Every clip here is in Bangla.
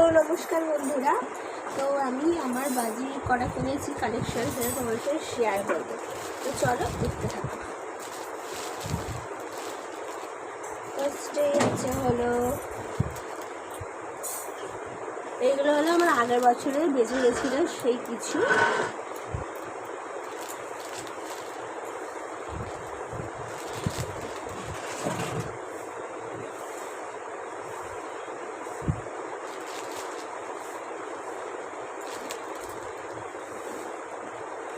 তো নমস্কার বন্ধুরা। তো আমি আমার বাজি করা কিনেছি কালেকশন সেটা সাথে শেয়ার করব। তো চলো দেখতে থাকো। ফার্স্টে আছে হলো, এইগুলো হলো আমার আগের বছরে বেঁচে গেছিল সেই কিছু।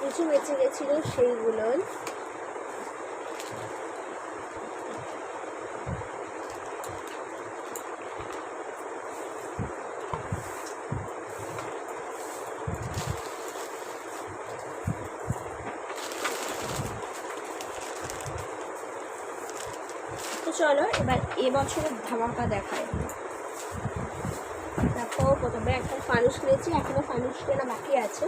কিছু বেঁচে গেছিল সেইগুলোই চলো, এবার এবছরের ধামাকা দেখায় দেখো, প্রথমে একটা ফানুস কিনেছি এখনও ফানুস কেনা বাকি আছে।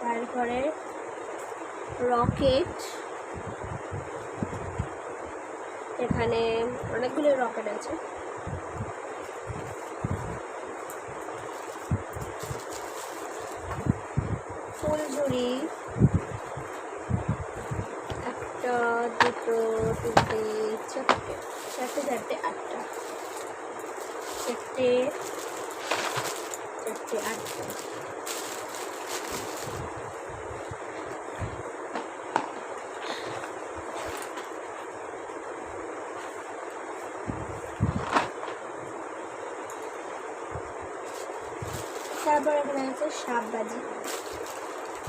তারপরে রকেট। এখানে অনেকগুলো রকেট আছে। ফুলঝুরি, একটা, দুটো, তিনটে, চারটে চারটে চারটে, আটটা, চারটে আটটা তারপর এখানে আছে সাপবাজি।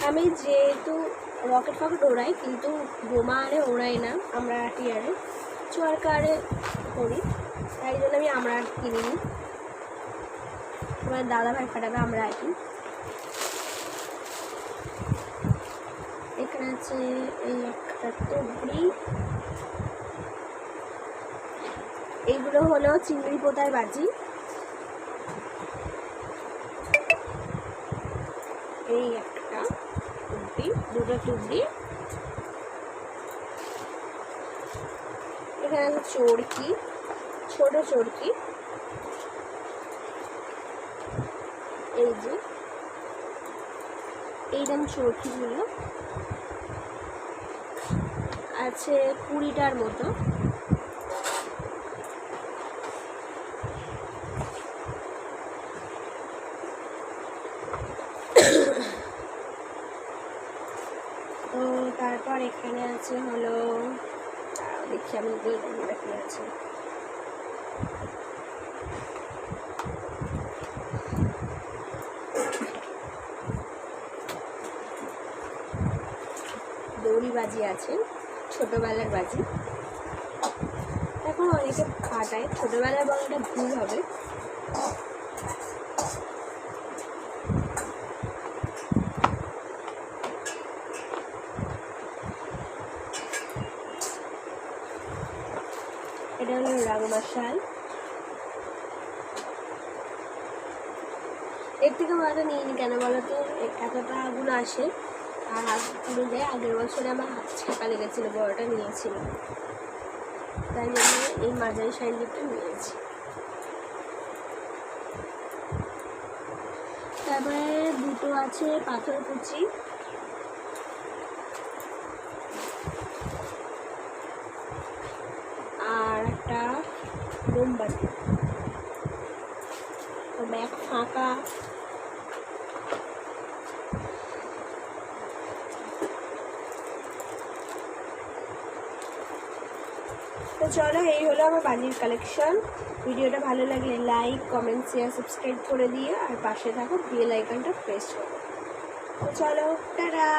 আমি যেহেতু রকেট ফকেট ওড়াই, কিন্তু বোমা আরে ওড়াই না, আমরা আটি আরে চরকা আরে করি, তাই জন্য আমি আমরা আট কিনিনি তোমার দাদা ভাই ফাটাবে, আমরা আটি এখানে আছে এই একটা টুকরি। এইগুলো হলো চিংড়ি পোতার বাজি। এই একটা টুকরি দুটো টুকরি এখানে আছে চরকি, ছোট চরকি। এই যে, এইরকম চরকিগুলো। আছে কুড়িটার মতো তো তারপর এখানে আছে হলো দেখি আমি কি আছে। দড়ি বাজি আছে, ছোটোবেলার বাজি। এখন অনেকে ফাটায়, ছোটোবেলার বলাটা ভুল হবে। এটা হলো রাগমাশাল এর থেকে ভালো নিয়ে নি কেন বলো তো? এতটা আগুন আসে, আর হাত পুড়ে যায় আগের বছরে আমার হাত ছাকা লেগেছিলো, বড়টা নিয়েছিল। তাই জন্য এই মাঝারি সাইজটা নিয়েছি। তারপরে দুটো আছে পাথর কুচি আর একটা মোমবাতি। তো ব্যাগ ফাঁকা। তো চলো, এই হলো আমার বাজির কালেকশন ভিডিওটা ভালো লাগলে লাইক কমেন্ট শেয়ার সাবস্ক্রাইব করে দিয়ে আর পাশে থাকো বেল আইকনটা প্রেস করো। তো চলো, টাটা!